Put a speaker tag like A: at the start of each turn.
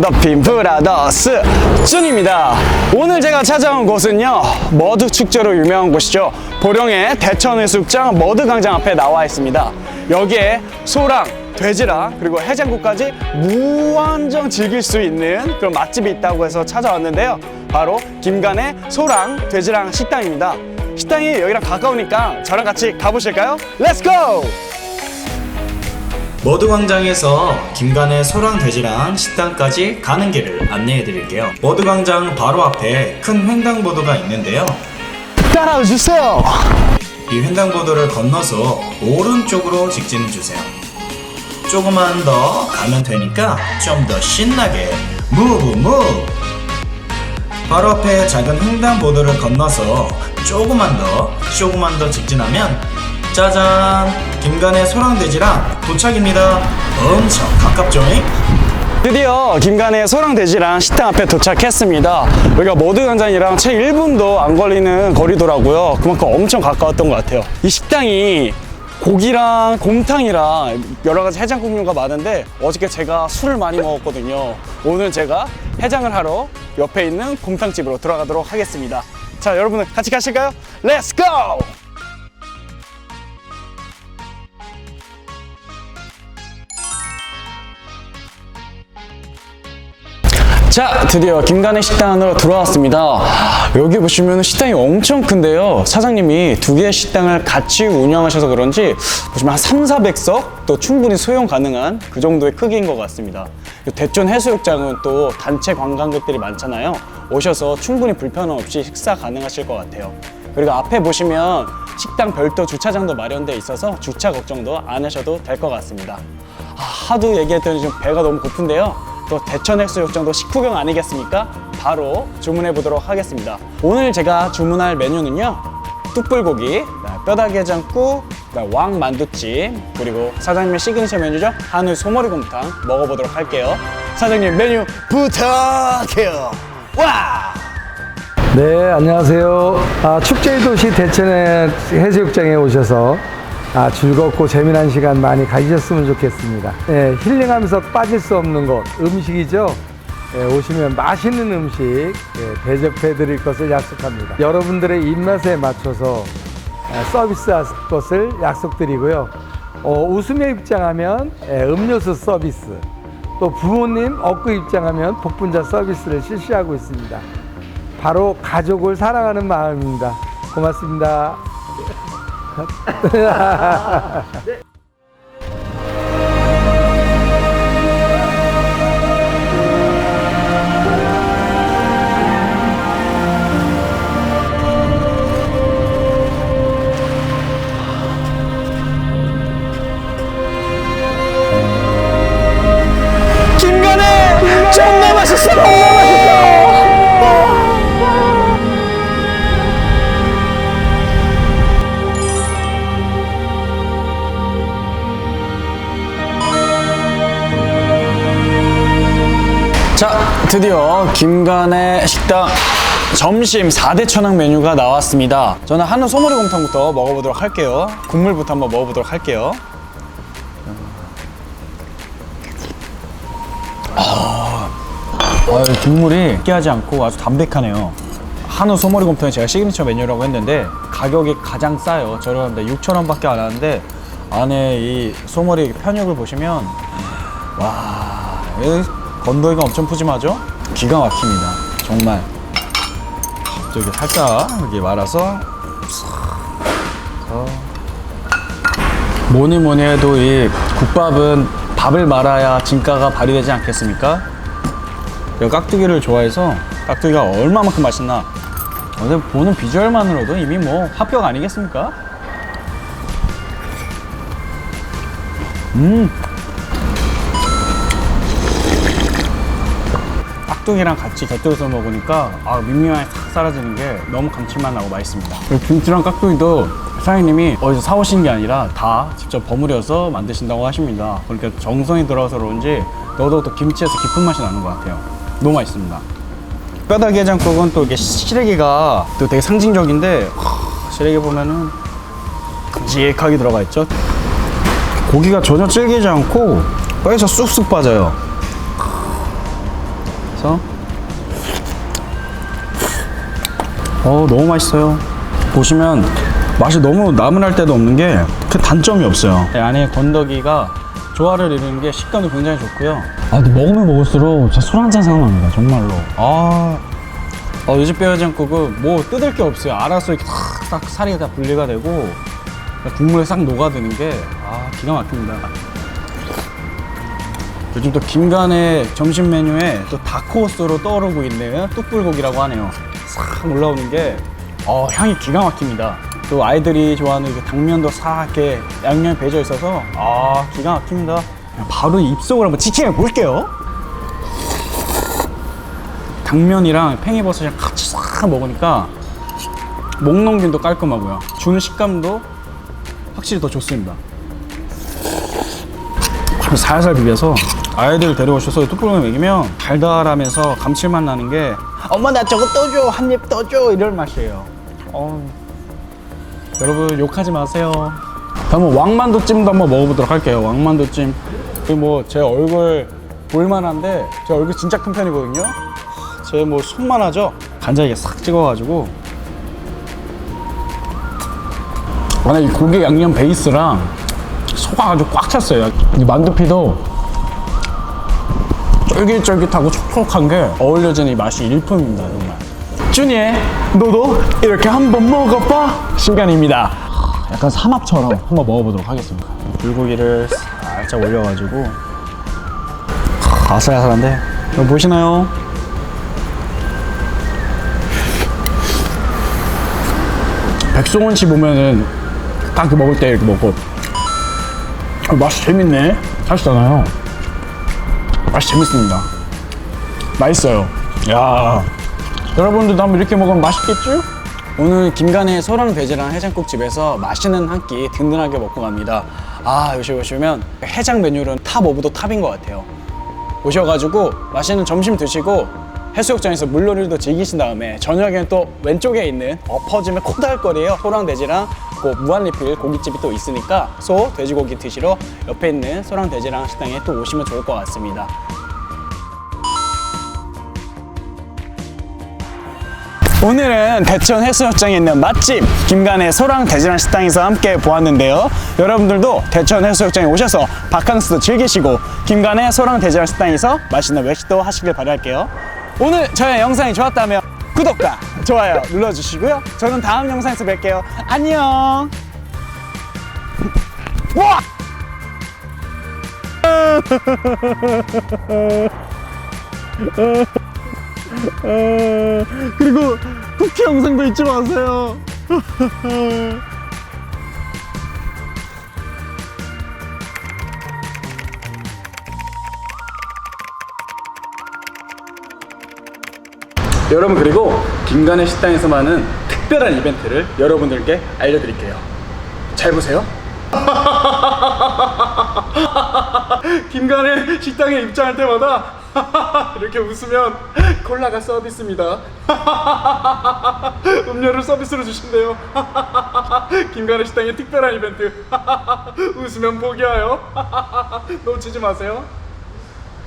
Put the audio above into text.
A: 언더핀 브라더스 준입니다. 오늘 제가 찾아온 곳은요. 머드 축제로 유명한 곳이죠. 보령의 대천해수욕장 머드광장 앞에 나와 있습니다. 여기에 소랑, 돼지랑 그리고 해장국까지 무한정 즐길 수 있는 그런 맛집이 있다고 해서 찾아왔는데요. 바로 김간의 소랑, 돼지랑 식당입니다. 식당이 여기랑 가까우니까 저랑 같이 가보실까요? 렛츠고!
B: 머드광장에서 김간의 소랑 돼지랑 식당까지 가는 길을 안내해 드릴게요. 머드광장 바로 앞에 큰 횡단보도가 있는데요.
A: 따라와 주세요.
B: 이 횡단보도를 건너서 오른쪽으로 직진해 주세요. 조금만 더 가면 되니까 좀 더 신나게 무브 무브 바로 앞에 작은 횡단보도를 건너서 조금만 더 조금만 더 직진하면 짜잔 김간의 소랑돼지랑 도착입니다 엄청 가깝죠잉?
A: 드디어 김간의 소랑돼지랑 식당 앞에 도착했습니다. 여기가 머드 광장이랑 채 1분도 안 걸리는 거리더라고요. 그만큼 엄청 가까웠던 것 같아요. 이 식당이 고기랑 곰탕이랑 여러 가지 해장 종류가 많은데 어저께 제가 술을 많이 먹었거든요. 오늘 제가 해장을 하러 옆에 있는 곰탕집으로 들어가도록 하겠습니다. 자, 여러분들 같이 가실까요? 렛츠 고! 자, 드디어 김간의 식당 안으로 들어왔습니다. 여기 보시면 식당이 엄청 큰데요. 사장님이 두 개의 식당을 같이 운영하셔서 그런지 보시면 한 3, 400석 또 충분히 소용 가능한 그 정도의 크기인 것 같습니다. 대천 해수욕장은 또 단체 관광객들이 많잖아요. 오셔서 충분히 불편 없이 식사 가능하실 것 같아요. 그리고 앞에 보시면 식당 별도 주차장도 마련되어 있어서 주차 걱정도 안 하셔도 될 것 같습니다. 아, 하도 얘기했더니 지금 배가 너무 고픈데요. 또 대천해수욕장도 식후경 아니겠습니까? 바로 주문해 보도록 하겠습니다. 오늘 제가 주문할 메뉴는요. 뚝불고기, 뼈다귀 해장국, 왕 만두찜, 그리고 사장님의 시그니처 메뉴죠. 한우 소머리곰탕 먹어보도록 할게요. 사장님 메뉴 부탁해요. 와!
C: 네, 안녕하세요. 아, 축제의 도시 대천의 해수욕장에 오셔서 아, 즐겁고 재미난 시간 많이 가지셨으면 좋겠습니다. 예, 힐링하면서 빠질 수 없는 곳, 음식이죠. 예, 오시면 맛있는 음식 예, 대접해 드릴 것을 약속합니다. 여러분들의 입맛에 맞춰서 예, 서비스할 것을 약속드리고요. 어, 웃으며 입장하면 예, 음료수 서비스, 또 부모님 업고 입장하면 복분자 서비스를 실시하고 있습니다. 바로 가족을 사랑하는 마음입니다. 고맙습니다.
A: 김간의 드디어 김간의 식당 점심 4대 천왕 메뉴가 나왔습니다. 저는 한우 소머리 곰탕부터 먹어보도록 할게요. 국물부터 한번 먹어보도록 할게요. 아, 국물이 느끼하지 않고 아주 담백하네요. 한우 소머리 곰탕이 제가 시그니처 메뉴라고 했는데 가격이 가장 싸요. 저렴합니다. 6,000원밖에 안 하는데 안에 이 소머리 편육을 보시면 와, 이 건더기가 엄청 푸짐하죠? 기가 막힙니다. 정말. 저기 살짝 이렇게 말아서 어. 뭐니 뭐니 해도 이 국밥은 밥을 말아야 진가가 발휘되지 않겠습니까? 제가 깍두기를 좋아해서 깍두기가 얼마만큼 맛있나 어제 보는 비주얼만으로도 이미 뭐 합격 아니겠습니까? 음 깍두기랑 같이 곁들여서 먹으니까 아 밍밍함이 싹 사라지는 게 너무 감칠맛 나고 맛있습니다. 그리고 김치랑 깍두기도 사장님이 어디서 사오신 게 아니라 다 직접 버무려서 만드신다고 하십니다. 그러니까 정성이 들어서 그런지 더더욱 김치에서 깊은 맛이 나는 것 같아요. 너무 맛있습니다. 뼈다귀 해장국은 또 이게 시래기가 또 되게 상징적인데 하, 시래기 보면은 큼직하게 들어가 있죠. 고기가 전혀 질기지 않고 뼈에서 쑥쑥 빠져요 그래서 어 너무 맛있어요. 보시면 맛이 너무 나무랄 데도 없는 게 그 단점이 없어요. 안에 건더기가 조화를 이루는 게 식감도 굉장히 좋고요. 아 근데 먹으면 먹을수록 진짜 술 한 잔 생각납니다. 정말로. 아 어, 요즘 뼈해장국은 뭐 뜯을 게 없어요. 알아서 이렇게 탁, 딱 살이 다 분리가 되고 국물에 싹 녹아드는 게 아, 기가 막힙니다. 요즘 또 김간의 점심 메뉴에 또 다크호스로 떠오르고 있는 뚝불고기라고 하네요. 싹 올라오는 게 어, 향이 기가 막힙니다. 또 아이들이 좋아하는 그 당면도 싹 이렇게 양념이 배져 있어서 아 기가 막힙니다. 바로 입속을 한번 지칭해 볼게요. 당면이랑 팽이버섯이랑 같이 싹 먹으니까 목 넘김도 깔끔하고요. 주는 식감도 확실히 더 좋습니다. 살살 비벼서 아이들 데려오셔서 뚝불고기 먹이면 달달하면서 감칠맛 나는 게 엄마 나 저거 떠줘 한 입 떠줘 이럴 맛이에요. 어. 여러분 욕하지 마세요. 한번 왕만두찜도 한번 먹어보도록 할게요. 왕만두찜. 뭐제 얼굴 볼만한데 제 얼굴 진짜 큰 편이거든요. 제 뭐 손만 하죠. 간장에 싹 찍어가지고 안에 이 고기 양념 베이스랑 소가 아주 꽉 찼어요. 이 만두피도 쫄깃쫄깃하고 촉촉한 게 어울려지는 이 맛이 일품입니다, 정말. 준이, 너도 이렇게 한번 먹어봐. 시간입니다. 약간 삼합처럼 한번 먹어보도록 하겠습니다. 불고기를 살짝 올려가지고 아슬아슬한데 이거 보시나요? 백종원 씨 보면은 딱 먹을 때 이렇게 먹고 어, 맛이 재밌네. 하시잖아요. 맛이 재밌습니다. 맛있어요. 야. 여러분들도 한번 이렇게 먹으면 맛있겠죠? 오늘 김간의 소랑 돼지랑 해장국집에서 맛있는 한 끼 든든하게 먹고 갑니다. 아 여기 오시면 해장 메뉴는 탑 오브도 탑인 것 같아요. 오셔가지고 맛있는 점심 드시고 해수욕장에서 물놀이도 즐기신 다음에 저녁에는 또 왼쪽에 있는 엎어지면 코달거리에요 소랑돼지랑 그 무한리필 고깃집이 또 있으니까 소 돼지고기 드시러 옆에 있는 소랑돼지랑 식당에 또 오시면 좋을 것 같습니다 오늘은 대천 해수욕장에 있는 맛집 김간의 소랑 돼지랑 식당에서 함께 보았는데요. 여러분들도 대천 해수욕장에 오셔서 바캉스도 즐기시고 김간의 소랑 돼지랑 식당에서 맛있는 외식도 하시길 바랄게요. 오늘 저의 영상이 좋았다면 구독과 좋아요 눌러주시고요. 저는 다음 영상에서 뵐게요. 안녕. 와! 그리고 쿠키 영상도 잊지 마세요. 여러분 그리고 김간의 식당에서만은 특별한 이벤트를 여러분들께 알려드릴게요. 잘 보세요. 김간의 식당에 입장할 때마다 이렇게 웃으면 콜라가 서비스입니다. 음료를 서비스로 주신대요. 김간의 식당의 특별한 이벤트. 웃으면 포기하여. 놓치지 마세요.